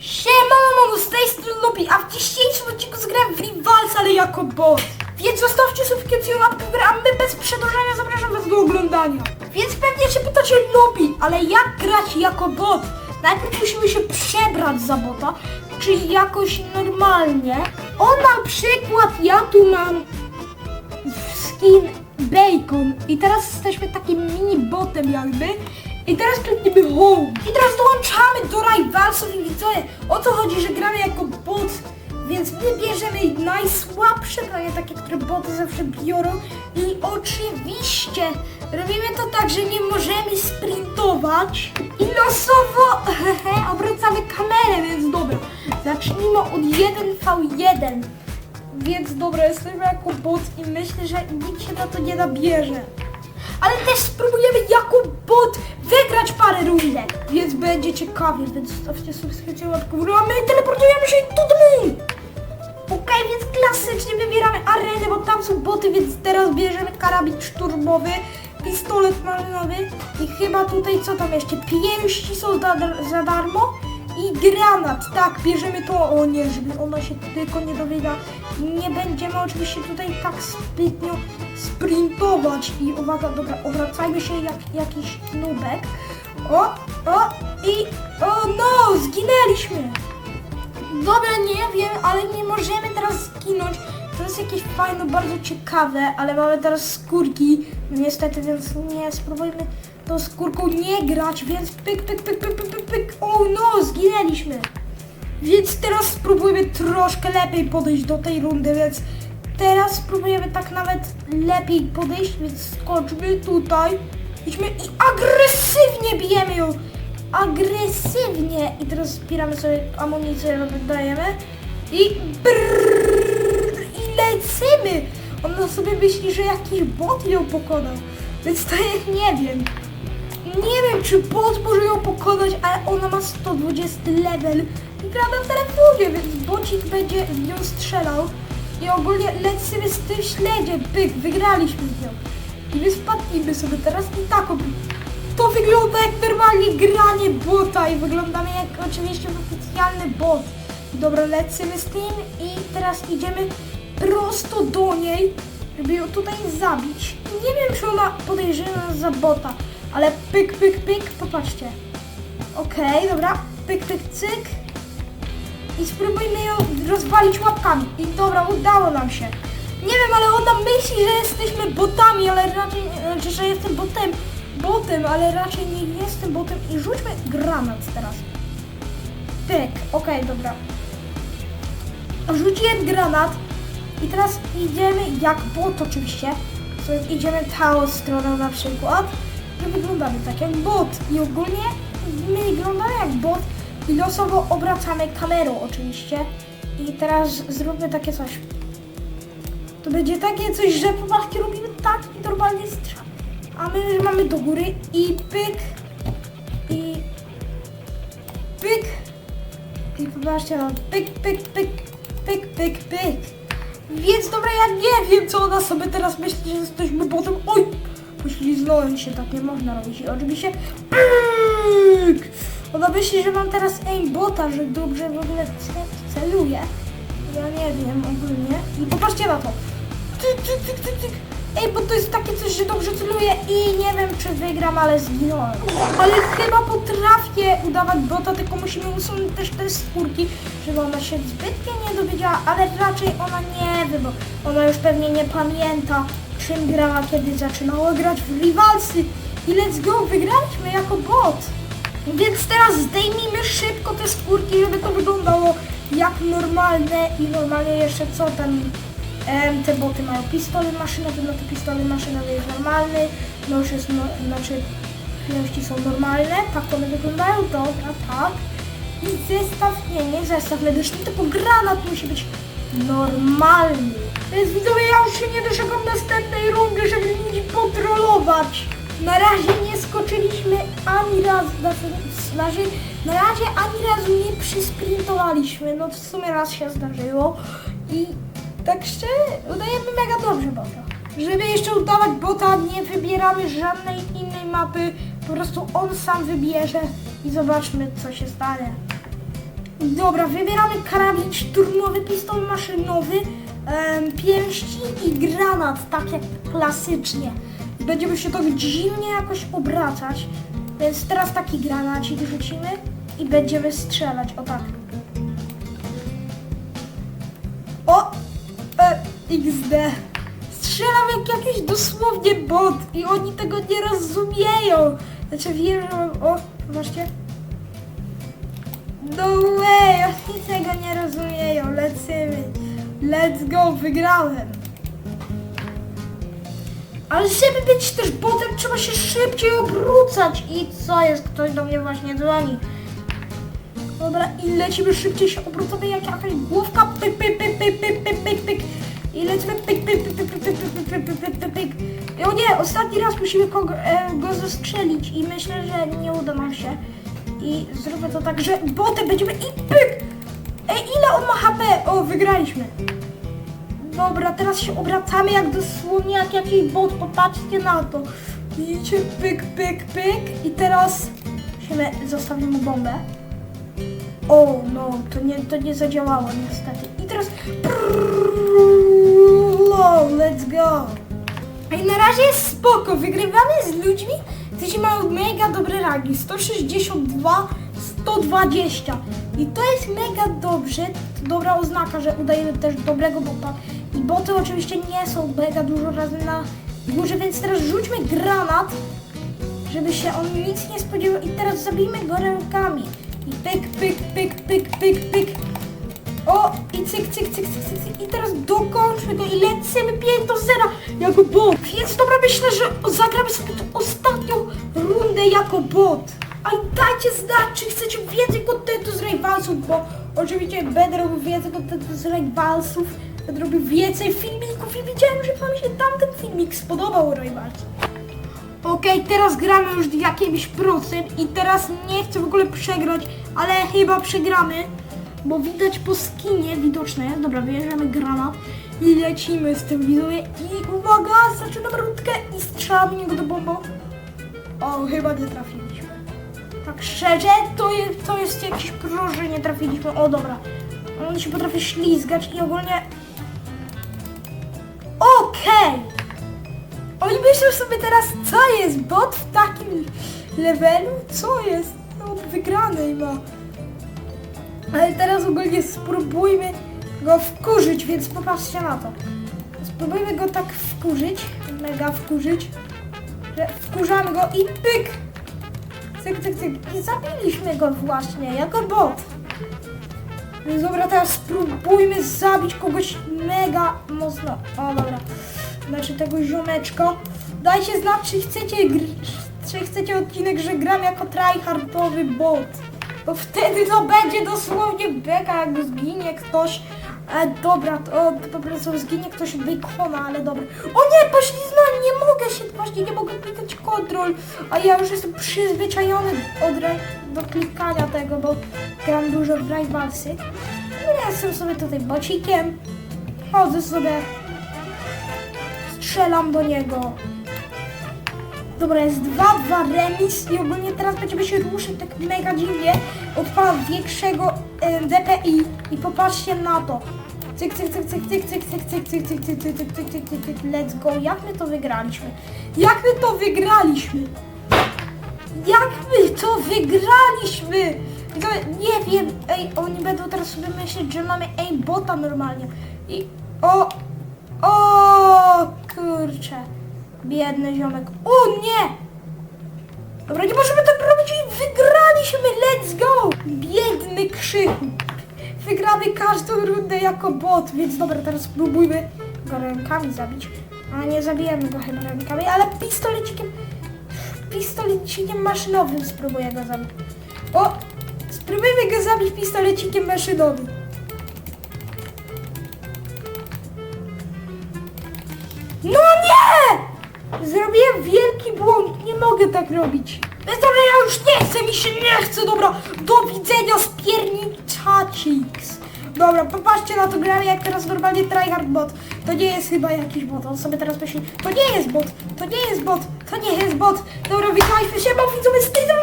Siema, mamo, z tej strony Lobby, a w dzisiejszym odcinku zagrałem w Rivals, ale jako bot. Więc zostawcie subskrypcję łapkę w a my bez przedłużania zapraszam was do oglądania. Więc pewnie się pytacie Lobby, ale jak grać jako bot? Najpierw musimy się przebrać za bota, czyli jakoś normalnie. O na przykład ja tu mam skin bacon i teraz jesteśmy takim mini botem jakby i teraz klikniemy home i teraz dołączamy do rivalsów i widzowie o co chodzi, że gramy jako bot. Więc my bierzemy najsłabsze branie, takie, które boty zawsze biorą. I oczywiście robimy to tak, że nie możemy sprintować i losowo hehe, obracamy kamerę, więc dobra. Zacznijmy od 1v1 więc dobra, jesteśmy jako bot i myślę, że nikt się na to nie nabierze. Ale też spróbujemy jako bot będzie ciekawie, więc zostawcie subskrypcję łapkę w górę, a my teleportujemy się domu. Okej, więc klasycznie wybieramy arenę, bo tam są boty, więc teraz bierzemy karabin szturmowy, pistolet marynowy i chyba tutaj co tam jeszcze? Pięści są za, za darmo i granat. Tak, bierzemy to. O nie, żeby ona się tylko nie dowiedziała. Nie będziemy oczywiście tutaj tak zbytnio sprintować. I uwaga, dobra, obracajmy się jak jakiś nubek. O, o i o no, zginęliśmy. Dobra, nie wiem, ale nie możemy teraz zginąć. To jest jakieś fajne, bardzo ciekawe, ale mamy teraz skórki. Niestety, więc nie, spróbujmy tą skórką nie grać, więc pyk, pyk, pyk, pyk, pyk, pyk, pyk. O no, zginęliśmy. Więc teraz spróbujemy troszkę lepiej podejść do tej rundy, więc teraz spróbujemy tak nawet lepiej podejść, więc skoczmy tutaj. Idźmy i agresywnie bijemy ją. Agresywnie. I teraz zbieramy sobie amunicję, dajemy. I brrrr, i lecimy. Ona sobie myśli, że jakiś bot ją pokonał. Więc to ja nie wiem. Nie wiem, czy bot może ją pokonać, ale ona ma 120 level i gra na telefonie, więc bocik będzie w nią strzelał. I ogólnie lecimy z tym śledziem. Pyk, wygraliśmy z nią. My spadnijmy sobie teraz i tak To wygląda jak normalnie granie bota i wyglądamy jak oczywiście oficjalny bot. Dobra, lecimy z tym i teraz idziemy prosto do niej, żeby ją tutaj zabić. Nie wiem, czy ona podejrzewa nas za bota, ale pyk, pyk, pyk, popatrzcie. Okej, dobra, pyk, pyk, cyk. I spróbujmy ją rozwalić łapkami. I dobra, udało nam się. Nie wiem, ale ona myśli, że jesteśmy botami, ale raczej, znaczy, że jestem botem, botem, ale raczej nie jestem botem. I rzućmy granat teraz. Pyk, okej, dobra. Rzuciłem granat i teraz idziemy jak bot oczywiście. Idziemy tą stroną na przykład. I wyglądamy tak jak bot. I ogólnie my wyglądamy jak bot i losowo obracamy kamerą oczywiście. I teraz zróbmy takie coś. To będzie takie coś, że popatrzcie, robimy tak i normalnie strzał. A my mamy do góry i pyk i pyk i popatrzcie, no, pyk, pyk, pyk, pyk, pyk, pyk. Więc dobra, ja nie wiem, co ona sobie teraz myśli, że jesteśmy potem. Oj! Pośliznąłem się, tak nie można robić. I oczywiście pyk! Ona myśli, że mam teraz aimbota, że dobrze w ogóle ce- celuję. Ja nie wiem ogólnie. I popatrzcie na to. Tyk, tyk, tyk, tyk, tyk. Ej, bo to jest takie coś, że dobrze celuję i nie wiem, czy wygram, ale zginąłem. Ale chyba potrafię udawać bota, tylko musimy usunąć też te skórki, żeby ona się zbytnio nie dowiedziała, ale raczej ona nie wie, bo ona już pewnie nie pamięta, czym grała, kiedy zaczynała grać w Rivalsy. I let's go, wygraliśmy jako bot. Więc teraz zdejmijmy szybko te skórki, żeby to wyglądało jak normalne i normalnie jeszcze co tam te boty mają pistolet maszynowy, no to pistolet maszynowy jest normalny, nóż jest, no, znaczy pięści są normalne, tak one wyglądają, dobra, tak. I zestaw, nie, nie zestaw medyczny, tylko granat musi być normalny. Więc widzowie, ja już się nie doczekam następnej rundy, żeby ludzi potrolować. Na razie nie skoczyliśmy ani razu, znaczy, na razie ani razu nie przysprintowaliśmy, no w sumie raz się zdarzyło i szczerze udajemy mega dobrze bota. Żeby jeszcze udawać bota, nie wybieramy żadnej innej mapy, po prostu on sam wybierze i zobaczmy co się stanie. Dobra, wybieramy karabin szturmowy, pistolet maszynowy, em, pięści i granat, tak jak klasycznie. Będziemy się tak dziwnie jakoś obracać, więc teraz taki granacik rzucimy i będziemy strzelać, o tak. XD. Strzelam jak jakiś dosłownie bot i oni tego nie rozumieją. Znaczy wiem, że... O, zobaczcie. No way, oni tego nie rozumieją. Lecimy. Let's go, wygrałem. Ale żeby być też botem, trzeba się szybciej obrócać. I co jest? Ktoś do mnie właśnie dzwoni. Dobra, i lecimy szybciej się obrócamy jak jakaś główka. Pyk, pyk, pyk, pyk, pyk, pyk, pyk. I lecimy pyk, pyk, pyk, pyk, pyk, pyk, pyk, pyk, pyk, pyk, pyk, O nie, ostatni raz musimy kogo, e, go zastrzelić i myślę, że nie uda nam się. I zrobię to tak, że botem będziemy i pyk! Ej, ile on ma HP? O, wygraliśmy. Dobra, teraz się obracamy jak dosłownie jak jakiś bot, popatrzcie na to. Widzicie, pyk, pyk, pyk i teraz musimy zostawić mu bombę. O, no, to nie, to nie zadziałało niestety. I teraz let's go. I na razie jest spoko, wygrywamy z ludźmi, którzy mają mega dobre rangi, 162, 120 i to jest mega dobrze, dobra oznaka, że udajemy też dobrego bota i boty oczywiście nie są mega dużo razy na górze, więc teraz rzućmy granat, żeby się on nic nie spodziewał i teraz zabijmy go rękami pyk, pyk, pyk, pyk, pyk, pyk o, i cyk, cyk, cyk, cyk, cyk, cyk. I teraz dokończmy go i lecimy 5 do 0 jako bot. Więc dobra, myślę, że zagramy sobie tą ostatnią rundę jako bot. A dajcie znać, czy chcecie więcej kontentu z Rivalsów, bo oczywiście będę robił więcej kontentu z Rivalsów. Będę robił więcej filmików i widziałem, że wam się tamten filmik spodobał Rivals. Okej, teraz gramy już jakimś procent i teraz nie chcę w ogóle przegrać, ale chyba przegramy, bo widać po skinie, widoczne jest. Dobra, bierzemy granat i lecimy z tym widzowie i uwaga, zaczynam rundkę i strzelamy niego do bombą. O, chyba nie trafiliśmy. Tak szczerze, to jest, to jest jakiś pro, że nie trafiliśmy. O, dobra. On się potrafi ślizgać i ogólnie... Oni myślą sobie teraz, co jest bot w takim levelu? Co jest? No, wygrany ma. Ale teraz ogólnie spróbujmy go wkurzyć, więc popatrzcie na to. Spróbujmy go tak wkurzyć, mega wkurzyć, że wkurzamy go i pyk! Cyk, cyk, cyk. I zabiliśmy go właśnie, jako bot. Więc dobra, teraz spróbujmy zabić kogoś mega mocno. O, dobra. Znaczy tego ziomeczko. Dajcie znać, czy chcecie, czy chcecie odcinek, że gram jako tryhardowy bot. Bo wtedy to będzie dosłownie beka, jak zginie ktoś. E, dobra, to, to po prostu zginie ktoś bacona, ale dobra. O nie, pośliznąłem, nie mogę się, właśnie nie mogę klikać kontrol. A ja już jestem przyzwyczajony od, do klikania tego, bo gram dużo w Rivalsy. Ja jestem sobie tutaj bocikiem. Chodzę sobie strzelam do niego. Dobra, jest 2-2 remis i ogólnie teraz będziemy się ruszać tak mega dziwnie. Odpalam większego e, DPI i popatrzcie na to. Cyk, cyk, cyk, cyk, cyk, cyk, cyk, cyk, cyk, cyk, cyk, cyk, cyk, cyk, cyk, cyk, cyk, let's go. Jak my to wygraliśmy? Jak my to wygraliśmy? Jak my to wygraliśmy? Nie wiem, ej, oni będą teraz sobie myśleć, że mamy aimbota normalnie. I o, o, kurczę. Biedny ziomek. O nie! Dobra, nie możemy tak robić wygraliśmy, let's go! Biedny krzyku. Wygramy każdą rundę jako bot, więc dobra, teraz spróbujmy go rękami zabić. A nie zabijemy go chyba rękami, ale pistolecikiem, pistolecikiem maszynowym spróbuję go zabić. O! Spróbujmy go zabić pistolecikiem maszynowym. Nie mogę tak robić. Więc dobra, ja już nie chcę, mi się nie chce, dobra. Do widzenia, spierniczaciks. Dobra, popatrzcie na to, gramy jak teraz normalnie tryhard bot. To nie jest chyba jakiś bot, on sobie teraz myśli, to nie jest bot, to nie jest bot, to nie jest bot. Dobra, witajcie się, bo widzowie z tej strony